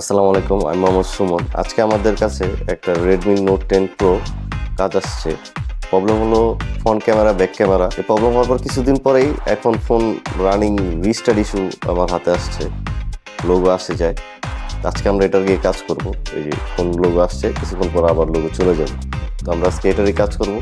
আসসালামু আলাইকুম, আমি মোহাম্মদ সুমন। আজকে আমাদের কাছে একটা রেডমি নোট টেন প্রো কাজ আসছে। প্রবলেম হলো ফ্রন্ট ক্যামেরা ব্যাক ক্যামেরা এই প্রবলেম হওয়ার পর কিছুদিন পরেই এখন ফোন রানিং রিস্টার্ট ইস্যু আমার হাতে আসছে। লোগো আসে যায়। আজকে আমরা এটার গিয়ে কাজ করব। এই যে ফোন লোগো আসছে, কিছুক্ষণ পর আবার লোগো চলে যাবে। তো আমরা আজকে এটারই কাজ করব।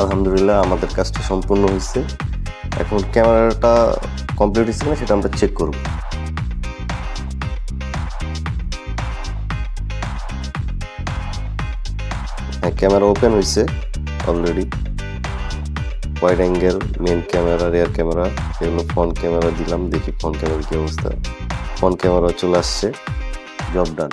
আলহামদুলিল্লাহ আমাদের কাজটা সম্পূর্ণ হয়েছে। এখন ক্যামেরাটা কমপ্লিট হয়েছে কিনা সেটা আমরা চেক করব। হ্যাঁ ক্যামেরা ওপেন হয়েছে already wide angle main camera rear camera, এগুলো ফ্রন্ট ক্যামেরা দিলাম, দেখি ফ্রন্ট ক্যামেরার কি অবস্থা। ফ্রন্ট ক্যামেরা চলে আসছে। জব ডান